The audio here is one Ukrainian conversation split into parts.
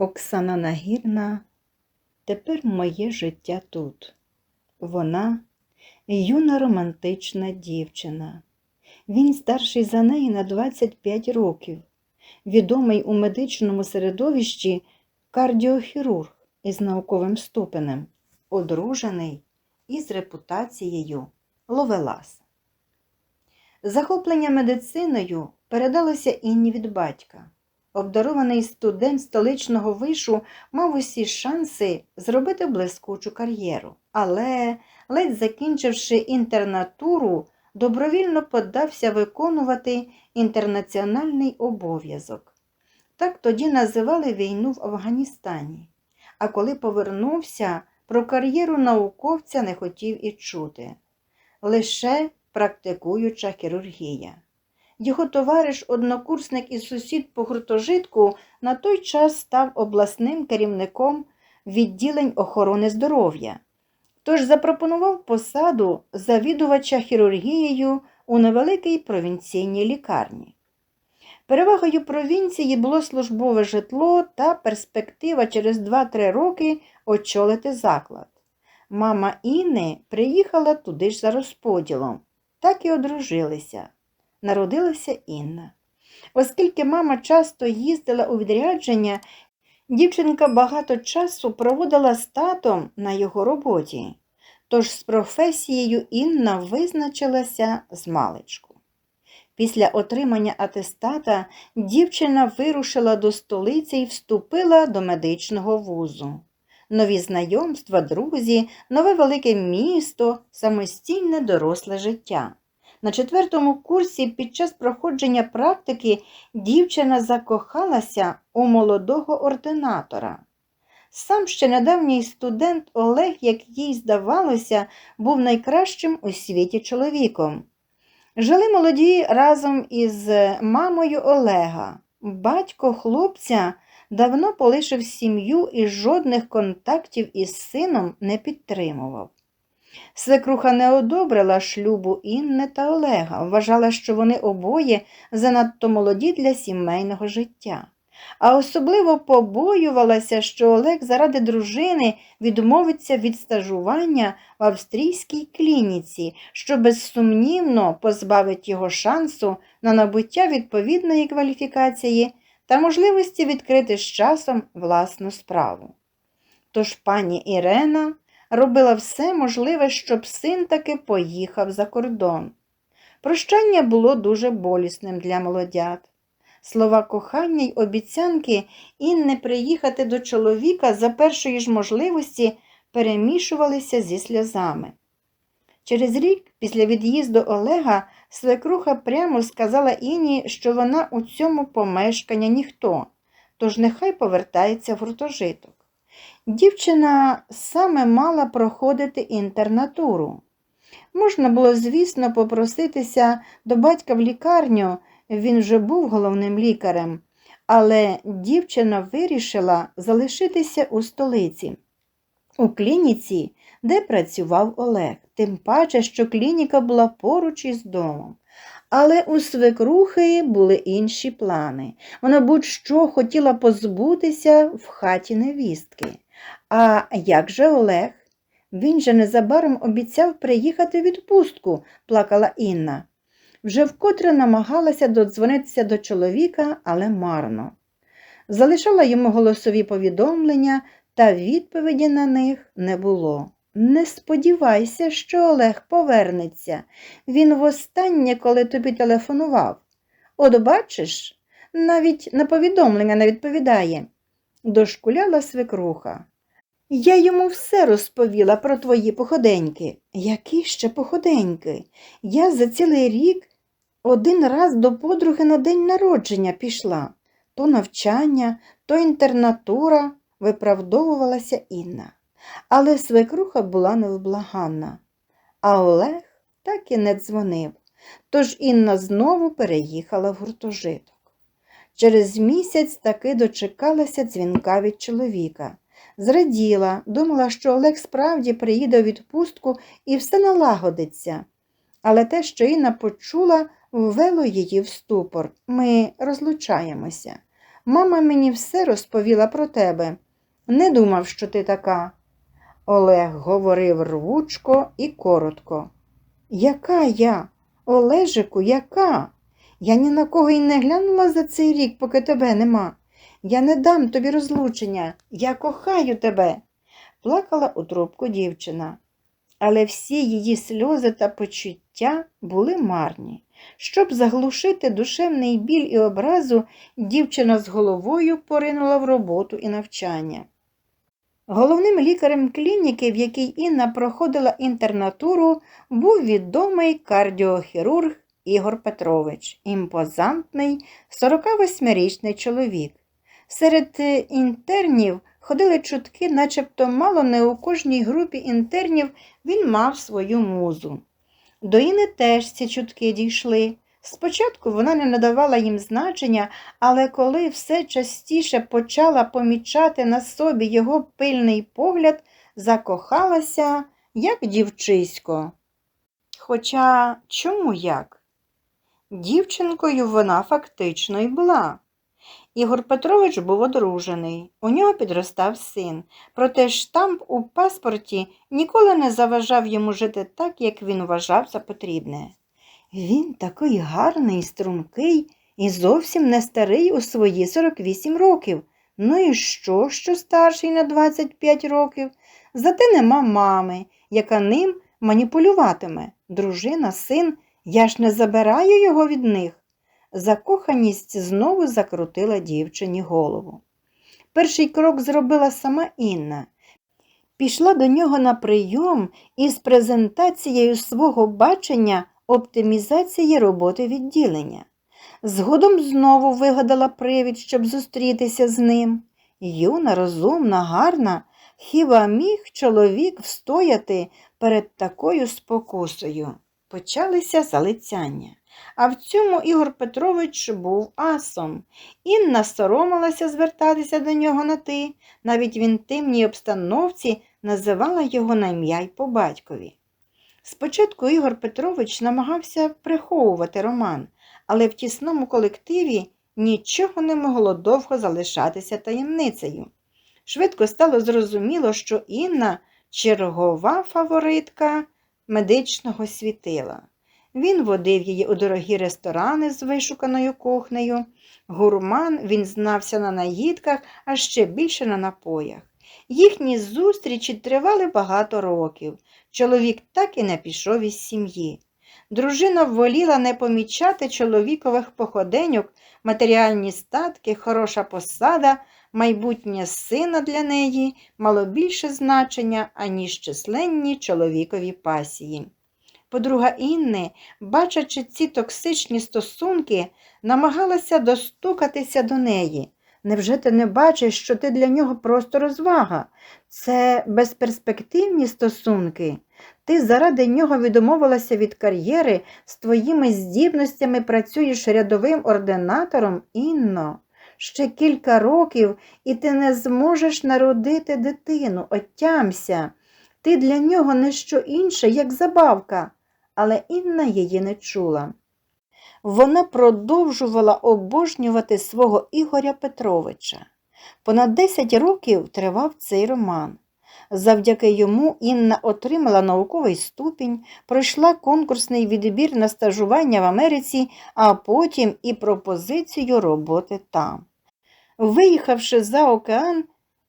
Оксана Нагірна тепер моє життя тут. Вона юна романтична дівчина. Він старший за неї на 25 років, відомий у медичному середовищі кардіохірург із науковим ступенем, одружений із репутацією Ловеласа. Захоплення медициною передалося Інні від батька. Обдарований студент столичного вишу мав усі шанси зробити блискучу кар'єру, але, ледь закінчивши інтернатуру, добровільно подався виконувати інтернаціональний обов'язок. Так тоді називали війну в Афганістані. А коли повернувся, про кар'єру науковця не хотів і чути. Лише практикуюча хірургія. Його товариш, однокурсник і сусід по гуртожитку на той час став обласним керівником відділень охорони здоров'я. Тож запропонував посаду завідувача хірургією у невеликій провінційній лікарні. Перевагою провінції було службове житло та перспектива через 2-3 роки очолити заклад. Мама Інни приїхала туди ж за розподілом, так і одружилися. Народилася Інна. Оскільки мама часто їздила у відрядження, дівчинка багато часу проводила з татом на його роботі. Тож з професією Інна визначилася з маличку. Після отримання атестата дівчина вирушила до столиці і вступила до медичного вузу. Нові знайомства, друзі, нове велике місто, самостійне доросле життя. На четвертому курсі під час проходження практики дівчина закохалася у молодого ординатора. Сам ще недавній студент Олег, як їй здавалося, був найкращим у світі чоловіком. Жили молоді разом із мамою Олега. Батько хлопця давно полишив сім'ю і жодних контактів із сином не підтримував. Свекруха не одобрила шлюбу Інни та Олега, вважала, що вони обоє занадто молоді для сімейного життя. А особливо побоювалася, що Олег заради дружини відмовиться від стажування в австрійській клініці, що безсумнівно позбавить його шансу на набуття відповідної кваліфікації та можливості відкрити з часом власну справу. Тож пані Ірена робила все можливе, щоб син таки поїхав за кордон. Прощання було дуже болісним для молодят. Слова кохання й обіцянки і не приїхати до чоловіка за першої ж можливості перемішувалися зі сльозами. Через рік, після від'їзду Олега, свекруха прямо сказала Іні, що вона у цьому помешкання ніхто, тож нехай повертається в гуртожиток. Дівчина саме мала проходити інтернатуру. Можна було, звісно, попроситися до батька в лікарню, він вже був головним лікарем, але дівчина вирішила залишитися у столиці, у клініці, де працював Олег, тим паче, що клініка була поруч із домом. Але у свекрухи були інші плани. Вона будь-що хотіла позбутися в хаті невістки. А як же Олег? Він же незабаром обіцяв приїхати в відпустку, плакала Інна. Вже вкотре намагалася додзвонитися до чоловіка, але марно. Залишала йому голосові повідомлення, та відповіді на них не було. Не сподівайся, що Олег повернеться. Він востаннє, коли тобі телефонував. От бачиш, навіть на повідомлення не відповідає. Дошкуляла свекруха. Я йому все розповіла про твої походеньки. Які ще походеньки? Я за цілий рік один раз до подруги на день народження пішла. То навчання, то інтернатура, виправдовувалася Інна. Але свекруха була невблаганна, а Олег так і не дзвонив. Тож Інна знову переїхала в гуртожиток. Через місяць таки дочекалася дзвінка від чоловіка. Зраділа, думала, що Олег справді приїде у відпустку і все налагодиться. Але те, що Інна почула, ввело її в ступор. Ми розлучаємося. Мама мені все розповіла про тебе. Не думав, що ти така. Олег говорив рвучко і коротко. Яка я? Олежику, яка? Я ні на кого й не глянула за цей рік, поки тебе нема. Я не дам тобі розлучення, я кохаю тебе, плакала у трубку дівчина. Але всі її сльози та почуття були марні. Щоб заглушити душевний біль і образу, дівчина з головою поринула в роботу і навчання. Головним лікарем клініки, в якій Інна проходила інтернатуру, був відомий кардіохірург Ігор Петрович, імпозантний 48-річний чоловік. Серед е, інтернів ходили чутки, начебто мало не у кожній групі інтернів він мав свою музу. До Іни теж ці чутки дійшли. Спочатку вона не надавала їм значення, але коли все частіше почала помічати на собі його пильний погляд, закохалася, як дівчисько. Хоча чому як? Дівчинкою вона фактично й була. Ігор Петрович був одружений, у нього підростав син, проте штамп у паспорті ніколи не заважав йому жити так, як він вважав за потрібне. Він такий гарний, стрункий і зовсім не старий у свої 48 років. Ну і що, що старший на 25 років? Зате нема мами, яка ним маніпулюватиме. Дружина, син, я ж не забираю його від них. Закоханість знову закрутила дівчині голову. Перший крок зробила сама Інна. Пішла до нього на прийом із презентацією свого бачення оптимізації роботи відділення. Згодом знову вигадала привід, щоб зустрітися з ним. Юна, розумна, гарна, хіба міг чоловік встояти перед такою спокусою? Почалися залицяння. А в цьому Ігор Петрович був асом. Інна соромилася звертатися до нього на ти, навіть в інтимній обстановці називала його на ім'я й по батькові. Спочатку Ігор Петрович намагався приховувати роман, але в тісному колективі нічого не могло довго залишатися таємницею. Швидко стало зрозуміло, що Інна чергова фаворитка медичного світила. Він водив її у дорогі ресторани з вишуканою кухнею. Гурман він знався на наїдках, а ще більше на напоях. Їхні зустрічі тривали багато років. Чоловік так і не пішов із сім'ї. Дружина воліла не помічати чоловікових походеньок, матеріальні статки, хороша посада, майбутнє сина для неї мало більше значення, аніж численні чоловікові пасії. Подруга Інни, бачачи ці токсичні стосунки, намагалася достукатися до неї. Невже ти не бачиш, що ти для нього просто розвага? Це безперспективні стосунки. Ти заради нього відмовилася від кар'єри, з твоїми здібностями працюєш рядовим ординатором, Інно. Ще кілька років, і ти не зможеш народити дитину, отямся. Ти для нього не що інше, як забавка, але Інна її не чула. Вона продовжувала обожнювати свого Ігоря Петровича. Понад 10 років тривав цей роман. Завдяки йому Інна отримала науковий ступінь, пройшла конкурсний відбір на стажування в Америці, а потім і пропозицію роботи там. Виїхавши за океан,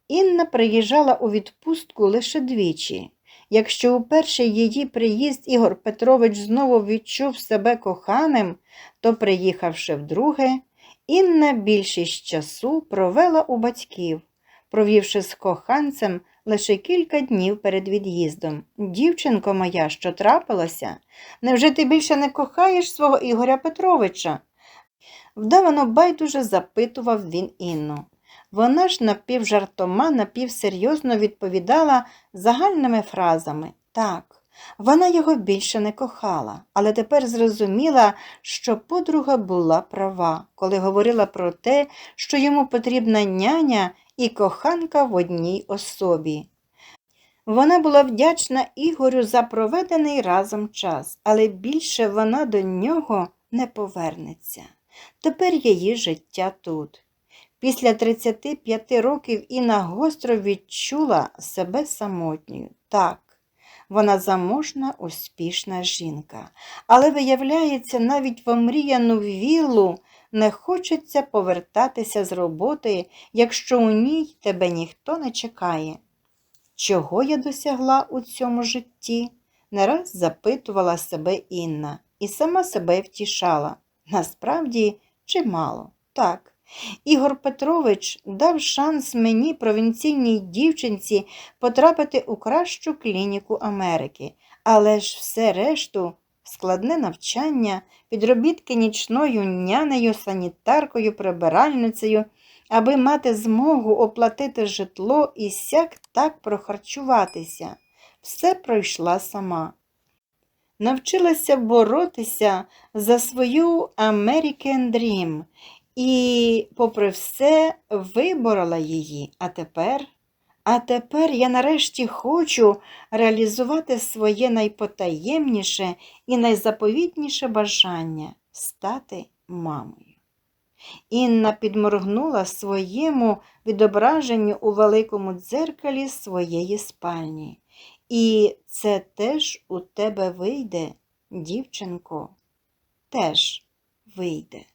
Інна приїжджала у відпустку лише двічі. Якщо у перший її приїзд Ігор Петрович знову відчув себе коханим, то, приїхавши вдруге, Інна більшість часу провела у батьків, провівши з коханцем лише кілька днів перед від'їздом. Дівчинко моя, що трапилося, невже ти більше не кохаєш свого Ігоря Петровича? Вдавано байдуже запитував він Інну. Вона ж напівжартома, напівсерйозно відповідала загальними фразами так, вона його більше не кохала, але тепер зрозуміла, що подруга була права, коли говорила про те, що йому потрібна няня і коханка в одній особі. Вона була вдячна Ігорю за проведений разом час, але більше вона до нього не повернеться. Тепер її життя тут. Після 35 років Інна гостро відчула себе самотньою. Так, вона заможна, успішна жінка, але, виявляється, навіть в омріяну віллу не хочеться повертатися з роботи, якщо у ній тебе ніхто не чекає. Чого я досягла у цьому житті? Не раз запитувала себе Інна і сама себе втішала. Насправді, чимало. Так. Ігор Петрович дав шанс мені, провінційній дівчинці, потрапити у кращу клініку Америки, але ж все решту складне навчання, підробітки нічною нянею, санітаркою, прибиральницею, аби мати змогу оплатити житло і сяк так прохарчуватися. Все пройшла сама. Навчилася боротися за свою American Dream і, попри все, виборола її. А тепер, а тепер я нарешті хочу реалізувати своє найпотаємніше і найзаповітніше бажання стати мамою. Інна підморгнула своєму відображенню у великому дзеркалі своєї спальні. І це теж у тебе вийде, дівчинко, теж вийде.